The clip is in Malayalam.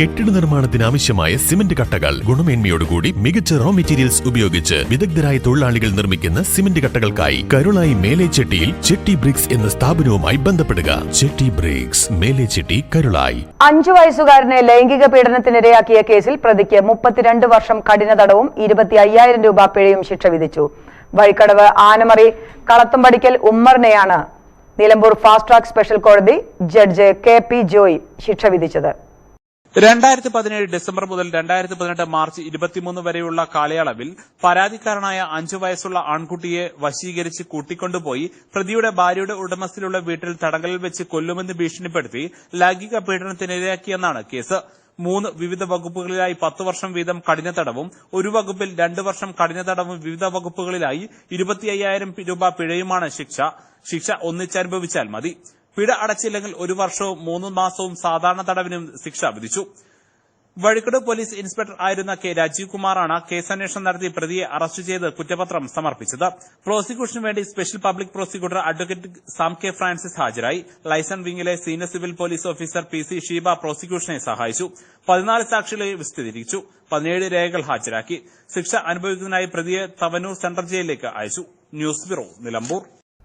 കെട്ടിട നിർമ്മാണത്തിന് ആവശ്യമായ സിമന്റ് കട്ടകൾ. ഗുണമേന്മയോടുകൂടി മികച്ച റോ മെറ്റീരിയൽസ് ഉപയോഗിച്ച് വിദഗ്ധരായ തൊഴിലാളികൾ നിർമ്മിക്കുന്ന സിമന്റ് കട്ടകൾക്കായി കരുളായി മേലേച്ചെട്ടിയിൽ ചെട്ടി ബ്രിക്സ് എന്ന സ്ഥാപനവുമായി ബന്ധപ്പെടുക. ചെട്ടി ബ്രിക്സ് മേലേച്ചെട്ടി കരുളായി. അഞ്ചു വയസ്സുകാരനെ ലൈംഗിക പീഡനത്തിനിരയാക്കിയ കേസിൽ പ്രതിക്ക് മുപ്പത്തിരണ്ട് വർഷം കഠിന തടവും ഇരുപത്തി അയ്യായിരം രൂപ പിഴയും ശിക്ഷ വിധിച്ചു. വഴിക്കടവ് ആനമറി കളത്തുംപടിക്കൽ ഉമ്മറിനെയാണ് നിലമ്പൂർ ഫാസ്റ്റ് ട്രാക്ക് സ്പെഷ്യൽ കോടതി ജഡ്ജ് കെ പി ജോയ് ശിക്ഷ വിധിച്ചത്. രണ്ടായിരത്തി പതിനേഴ് ഡിസംബർ മുതൽ രണ്ടായിരത്തി പതിനെട്ട് മാർച്ച് ഇരുപത്തിമൂന്ന് വരെയുള്ള കാലയളവിൽ പരാതിക്കാരനായ അഞ്ചു വയസ്സുള്ള ആൺകുട്ടിയെ വശീകരിച്ച് കൂട്ടിക്കൊണ്ടുപോയി പ്രതിയുടെ ഭാര്യയുടെ ഉടമസ്ഥയിലുള്ള വീട്ടിൽ തടങ്കലിൽ വെച്ച് കൊല്ലുമെന്ന് ഭീഷണിപ്പെടുത്തി ലൈംഗിക പീഡനത്തിനിരയാക്കിയെന്നാണ് കേസ്. മൂന്ന് വിവിധ വകുപ്പുകളിലായി പത്ത് വർഷം വീതം കഠിന തടവും ഒരു വകുപ്പിൽ രണ്ട് വർഷം കഠിന തടവും വിവിധ വകുപ്പുകളിലായി ഇരുപത്തി അയ്യായിരം രൂപ പിഴയുമാണ് ശിക്ഷ. ശിക്ഷ ഒന്നിച്ചനുഭവിച്ചാൽ മതി. പിഴ അടച്ചില്ലെങ്കിൽ ഒരു വർഷവും മൂന്ന് മാസവും സാധാരണ തടവിനും ശിക്ഷ വിധിച്ചു. വഴിക്കട് പോലീസ് ഇൻസ്പെക്ടർ ആയിരുന്ന കെ രാജീവ് കുമാറാണ് കേസന്വേഷണം നടത്തി പ്രതിയെ അറസ്റ്റ് ചെയ്ത് കുറ്റപത്രം സമർപ്പിച്ചത്. പ്രോസിക്യൂഷന് വേണ്ടി special public prosecutor advocate Sam K Francis ഹാജരായി. Liaison വിംഗിലെ senior civil police officer P C Sheeba പ്രോസിക്യൂഷനെ സഹായിച്ചു. പതിനാല് സാക്ഷികളെ വിസ്തീരിച്ചു പതിനേഴ് രേഖകൾ ഹാജരാക്കി. ശിക്ഷ അനുഭവിക്കുന്നതിനായി പ്രതിയെ തവനൂർ സെൻട്രൽ ജയിലിലേക്ക് അയച്ചു. News bureau Nilambur.